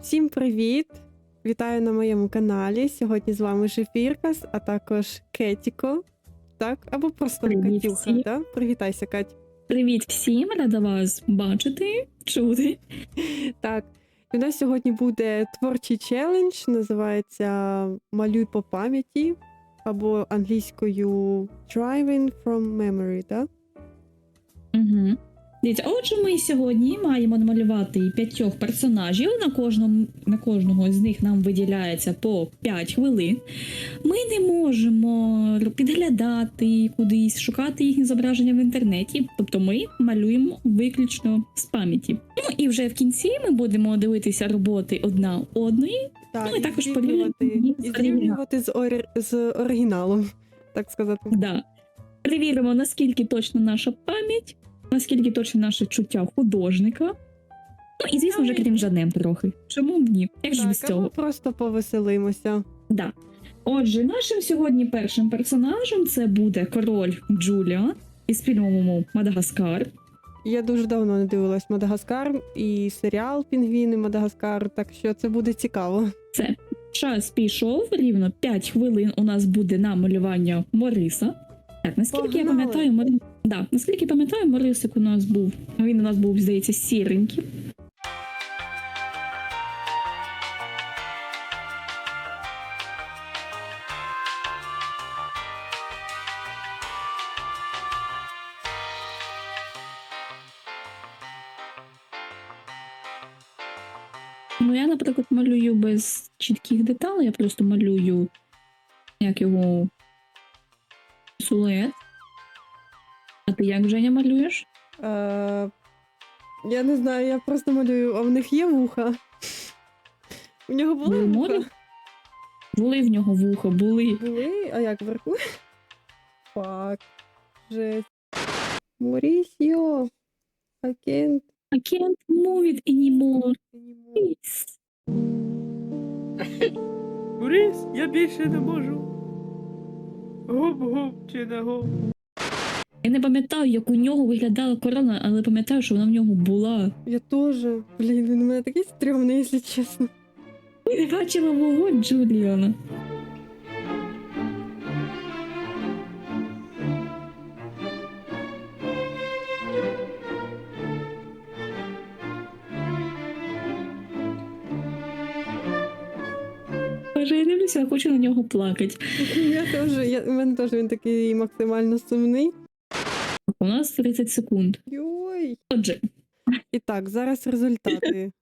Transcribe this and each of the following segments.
Всім привіт! Вітаю на моєму каналі. Сьогодні з вами Шефіркас, а також Кетіко. Так, або просто Привіт Катюха. Так? Привітайся, Кать. Привіт всім, рада вас бачити, чути. Так, і у нас сьогодні буде творчий челендж, називається Малюй по пам'яті, або англійською Driving from Memory, так? Угу. Дивіться, отже, ми сьогодні маємо намалювати п'ятьох персонажів. На кожному на кожного з них нам виділяється по 5 хвилин. Ми не можемо підглядати кудись, шукати їхні зображення в інтернеті. Тобто ми малюємо виключно з пам'яті. Ну і вже в кінці ми будемо дивитися роботи одна одної. Так, Ну, і також зрівнювати, і з ори- з оригіналом, так сказати. Да. Перевіримо, наскільки точно наша пам'ять, наскільки точно наше чуття художника. Ну і звісно, вже крінжанем трохи. Чому б ні? Як ж без Так, цього? просто повеселимося. Да. Отже, нашим сьогодні першим персонажем це буде король Джуліан із фільму Мадагаскар. Я дуже давно не дивилась Мадагаскар і серіал Пінгвіни Мадагаскар, так що це буде цікаво. Час пішов рівно 5 хвилин. У нас буде на малювання Мориса. Так, наскільки я Погнали. пам'ятаю, Мори... да, наскільки пам'ятаю, Морисик у нас був. Він у нас був, здається, сіренький. Ну, я, наприклад, малюю без чітких деталей, я просто малюю як його силует. А ти як Женя малюєш? Е, я не знаю, я просто малюю, а в них є вуха. У нього були Ну, вуха? Були в нього вуха, були. Були, а як вверху? Фак. Жесть. Морісіо. I can't I can't move it anymore. Please. Я більше не можу. Гоп-гоп чи не гоп. Я не пам'ятаю, як у нього виглядала корона, але пам'ятаю, що вона в нього була. Я теж. Блін, він у мене такий стрьомний, якщо чесно. Я не бачила мого Джуліана. Боже, я дивлюся, я хочу на нього плакати. Я теж, я, у мене теж він такий максимально сумний. У нас 30 секунд. Йой. Отже, І так, зараз результати.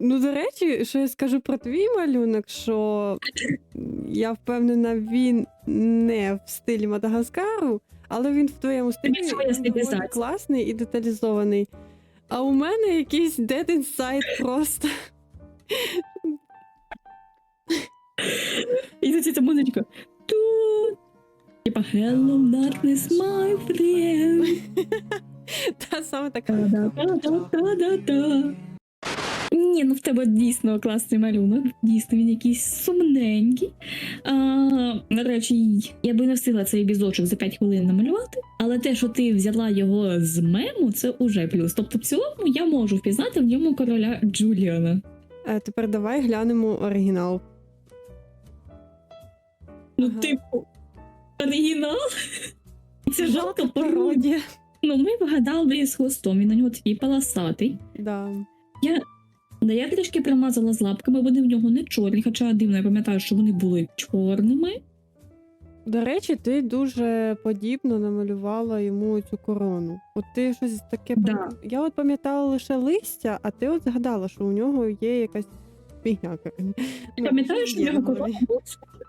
Ну, до речі, що я скажу про твій малюнок, що я впевнена, він не в стилі Мадагаскару, але він в твоєму стилі своя він доволі стилізація. класний і деталізований. А у мене якийсь dead inside просто. І тут ця музичка. Ту. Типа Hello darkness, my friend. Та саме така. Ні, ну в тебе дійсно класний малюнок. Дійсно, він якийсь сумненький. А, до речі, я би не встигла цей бізочок за 5 хвилин намалювати, але те, що ти взяла його з мему, це уже плюс. Тобто, в цілому я можу впізнати в ньому короля Джуліана. Е, тепер давай глянемо оригінал. Ну, Ага. типу, оригінал. Це жалко пародія. Ну, ми вгадали з хвостом, він на нього такий паласатий. Да. Да, я трішки примазала з лапками, вони в нього не чорні, хоча дивно, я пам'ятаю, що вони були чорними. До речі, ти дуже подібно намалювала йому цю корону. От ти щось таке Да. Я от пам'ятала лише листя, а ти от згадала, що у нього є якась фігня. Я пам'ятаю, що в нього корона була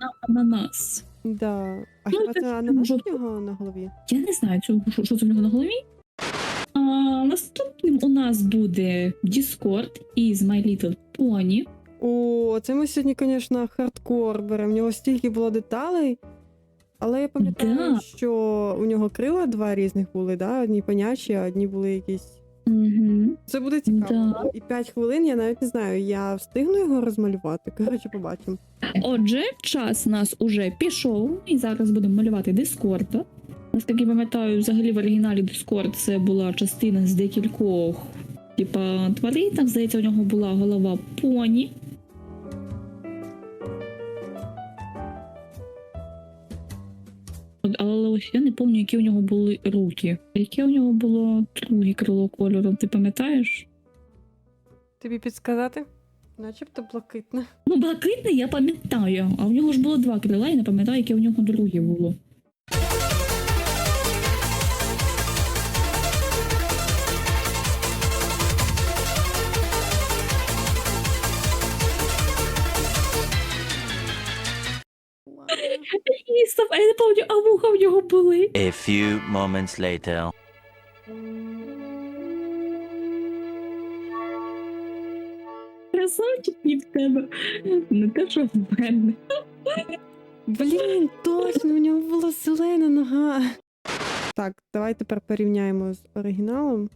на ананас. Да. А Ну, хіба це ананас у нього на голові? Я не знаю, що, що це в нього на голові. А, наступним у нас буде Discord із My Little Pony. О, це ми сьогодні, звісно, хардкор беремо. В нього стільки було деталей. Але я пам'ятаю, Да. що у нього крила два різних були, да? одні понячі, а одні були якісь Угу. Це буде цікаво. Да. І 5 хвилин я навіть не знаю, я встигну його розмалювати. Коротше, побачимо. Отже, час у нас уже пішов, і зараз будемо малювати Дискорда. Наскільки пам'ятаю, взагалі в оригіналі Discord це була частина з декількох типа тварин. Там, здається, у нього була голова поні. Але ось я не пам'ятаю, які у нього були руки. Яке у нього було друге крило кольору, ти пам'ятаєш? Тобі підсказати? Начебто блакитне. Ну, блакитне я пам'ятаю, а в нього ж було два крила, я не пам'ятаю, яке у нього друге було. І а я не пам'ятаю, а вуха в нього були. A few moments later. Красавчик і в тебе. Не те, що в мене. Блін, точно, у нього була зелена нога. Так, давай тепер порівняємо з оригіналом.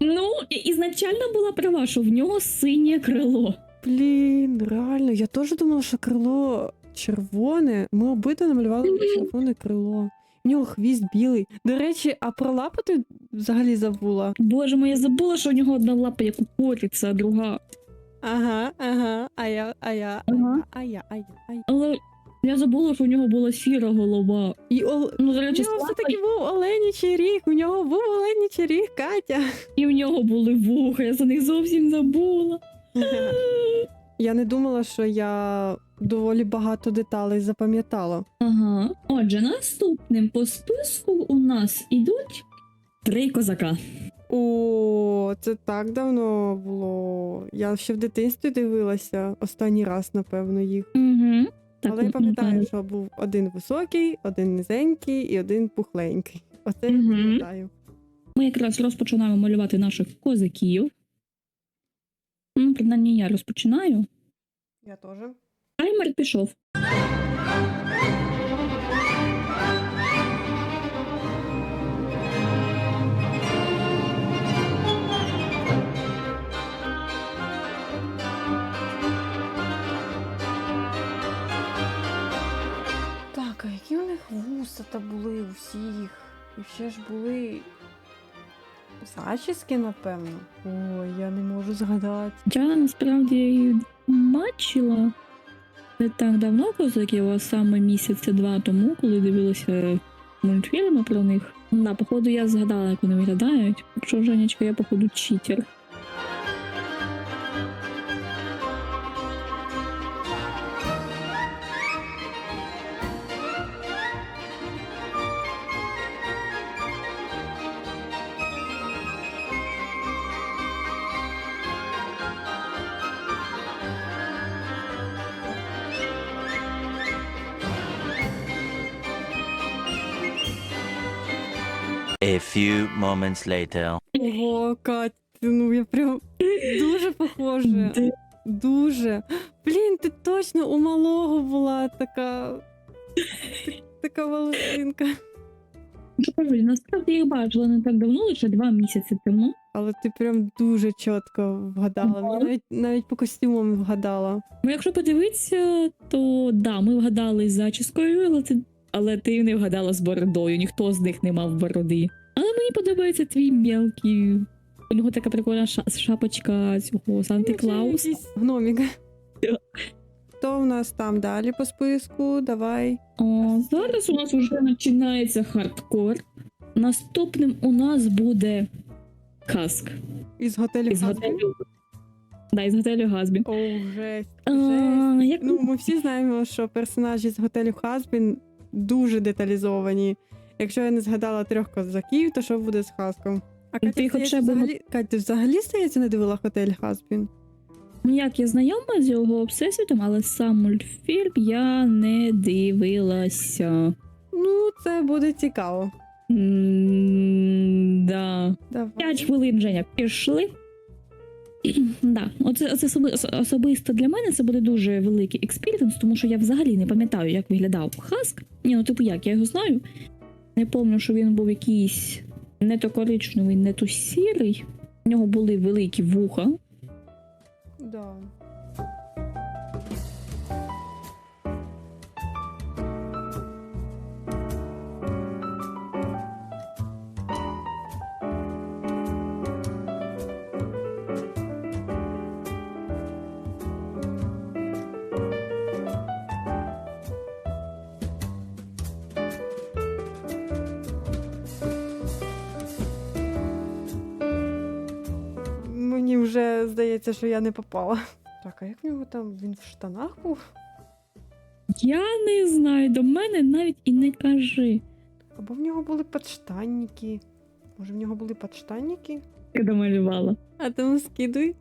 Ну, ізначально була права, що в нього синє крило. Блін, реально, я теж думала, що крило червоне. Ми обидва намалювали червоне крило. У нього хвіст білий. До речі, а про лапу ти взагалі забула. Боже мой, я забула, що у нього одна лапа як у куриця, а друга. Ага, ага, а я, а я, Ага. а я, а я, а я. Але я забула, що у нього була сіра голова. І ол... Ну, до У речі, нього з все-таки був оленячий ріг, у нього був оленячий ріг, Катя. і в нього були вуха, я за них зовсім забула. Я не думала, що я доволі багато деталей запам'ятала. Ага. Отже, наступним по списку у нас ідуть три козака. О, це так давно було. Я ще в дитинстві дивилася останній раз, напевно, їх. Угу. Але я пам'ятаю, що був один високий, один низенький і один пухленький. Оце я пам'ятаю. Ми якраз розпочинаємо малювати наших козаків. Ну, принаймні я розпочинаю. Я теж. Таймер пішов. Так, а які у них вуса та були у всіх? І ще ж були зачіски, напевно. Ой, я не можу згадати. Я насправді бачила не так давно козаків, а саме місяця два тому, коли дивилася мультфільми про них. Да, походу, я згадала, як вони виглядають. Якщо Женечка, я походу читер. A few moments later. Ого, Катя, ну я прям дуже похожа. Дуже. Блін, ти точно у малого була така. так- Така волосинка. Кажу, насправді їх бачила не так давно, лише два місяці тому. Але ти прям дуже чітко вгадала. Ага. навіть навіть по костюмам вгадала. Ну, якщо подивитися, то да, ми вгадали з зачіскою, але ти, але ти не вгадала з бородою, ніхто з них не мав бороди. Але мені подобається твій мелкий. У нього така прикольна ша- шапочка цього Санти Клаус. Якийсь Гномік. Хто у нас там далі по списку? Давай. О, зараз у нас вже починається хардкор. Наступним у нас буде Каск Із готелю із Хазбін. готелю. Да, із готелю Газбі. О, жесть. А, жесть. як Ну, ми всі знаємо, що персонажі з готелю Хазбін дуже деталізовані. Якщо я не згадала трьох козаків, то що буде з Хаском? А Катя, Ти хоча б взагалі, Катя, ти взагалі здається, не дивила готель Хазбін? Ну, Як я знайома з його всесвітом, але сам мультфільм я не дивилася. Ну, це буде цікаво. М, Да. Давай. П'ять хвилин, Женя, пішли. Да, оце, оце особи- ос- особисто для мене це буде дуже великий експіріенс, тому що я взагалі не пам'ятаю, як виглядав Хаск. Ні, ну типу як, я його знаю. Не пам'ятаю, що він був якийсь не то коричневий, не то сірий. У нього були великі вуха. Да. Здається, що я не попала. Так, а як в нього там він в штанах був? Я не знаю, до мене навіть і не кажи. Або в нього були подштанники. Може, в нього були подштанники? Я домалювала. А тому скидуй.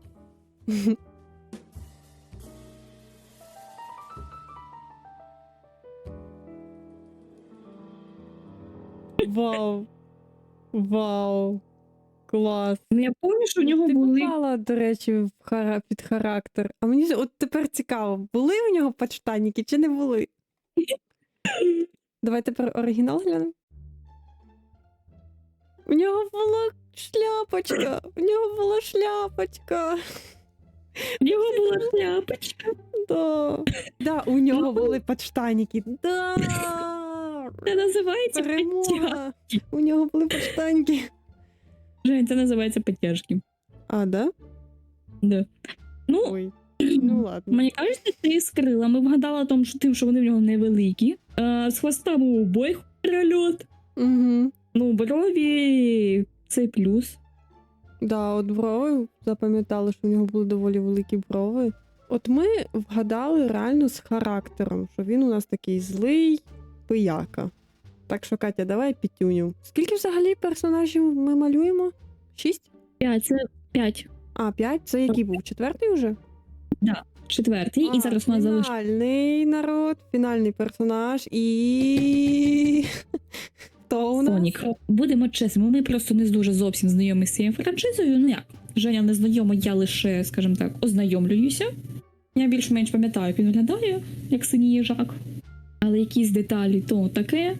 Вау. Вау. Клас. Ну я пам'ятаю, що в нього Ти були. попала, до речі, в хара... під характер. А мені ж- от тепер цікаво, були у нього подштанники чи не були? Давай тепер оригінал глянемо. У нього була шляпочка. У нього була шляпочка. В нього була шляпочка. Да. Да, у нього були подштанники. Да. Це називається. Перемога. У нього були подштанники. Жень, це називається підтяжки. А, да? Да. Ну, Ой. Ну ладно. Мені кажеться, ти з крилами вгадала тому, що тим, що вони в нього невеликі. А, з хвостами у обоїх перельот. Угу. Ну, брові це плюс. Да, от брови запам'ятали, що в нього були доволі великі брови. От ми вгадали реально з характером, що він у нас такий злий пияка. Так що, Катя, давай пітюню. Скільки взагалі персонажів ми малюємо? Шість? П'ять, це п'ять. А, п'ять? Це який був? Четвертий уже? Четвертий. І зараз у нас залишиться. Фінальний народ, фінальний персонаж і. Хто у нас? Сонік. Будемо чесними, ми просто не дуже зовсім знайомі з цією франшизою. Ну як? Женя не знайома, я лише, скажімо так, ознайомлююся. Я більш-менш пам'ятаю, як він виглядає, як синій їжак. Але якісь деталі то таке.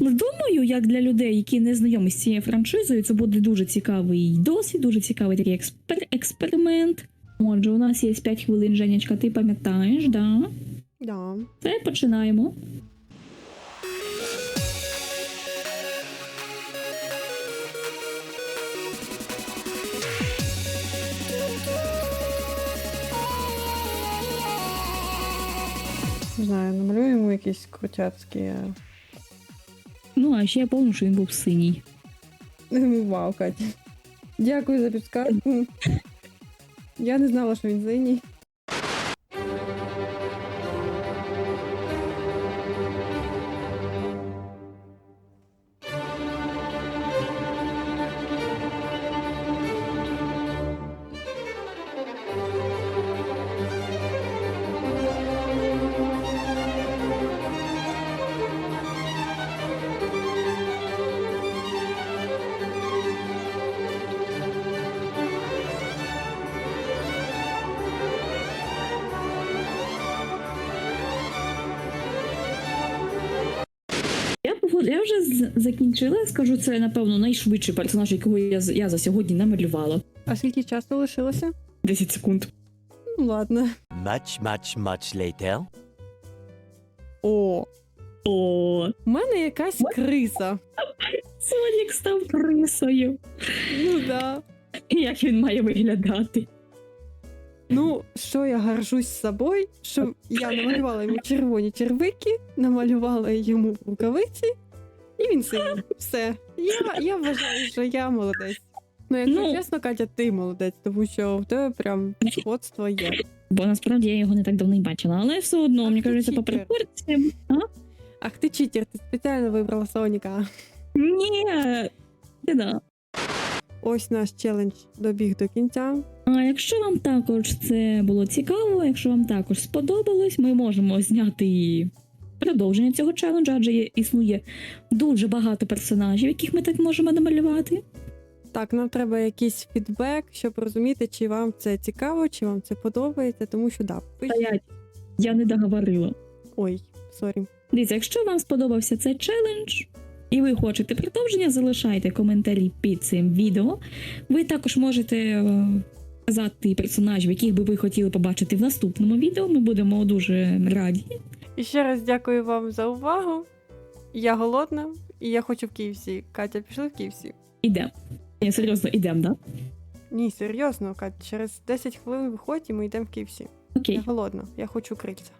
Ну, думаю, як для людей, які не знайомі з цією франшизою, це буде дуже цікавий досвід, дуже цікавий такий експер- експеримент. Отже, у нас є 5 хвилин, Женячка, ти пам'ятаєш, да? Да. Це починаємо. Не знаю, намалюємо якісь крутяцькі. Ну, а ще я пам'ятаю, що він був синій. Вау, Катя. Дякую за підказку. Я не знала, що він синій. Вже закінчила. Скажу, це напевно найшвидший персонаж, якого я, я за сьогодні намалювала. А скільки часу лишилося? 10 секунд. Ну ладно. Much, much, much later. О, О, у мене якась криса. Сонік став крисою. Ну да. Як він має виглядати? Ну, що я горжусь собою, що я намалювала йому червоні червики, намалювала йому рукавиці, і він синій. Все. Я, я вважаю, що я молодець. Ну, якщо Ну. чесно, Катя, ти молодець, тому що в тебе прям сходство є. Бо насправді я його не так давно й бачила, але все одно, Ах мені ти кажеться, по читер. Ах ти читер, ти спеціально вибрала Соніка. Ні. Не да. Ось наш челендж добіг до кінця. А якщо вам також це було цікаво, якщо вам також сподобалось, ми можемо зняти продовження цього челенджу, адже є- існує дуже багато персонажів, яких ми так можемо намалювати. Так, нам треба якийсь фідбек, щоб розуміти, чи вам це цікаво, чи вам це подобається, тому що да. Стоять. Я не договорила. Ой, сорі. Дивіться, якщо вам сподобався цей челендж, і ви хочете продовження, залишайте коментарі під цим відео. Ви також можете е, казати персонажів, яких би ви хотіли побачити в наступному відео. Ми будемо дуже раді. І ще раз дякую вам за увагу. Я голодна, і я хочу в Київсі. Катя, пішли в Київсі? Ідемо. Ні, серйозно, ідемо, да? Ні, серйозно, Катя, через 10 хвилин виходь і ми йдемо в Київсі. Окей. Я голодна, я хочу крильця.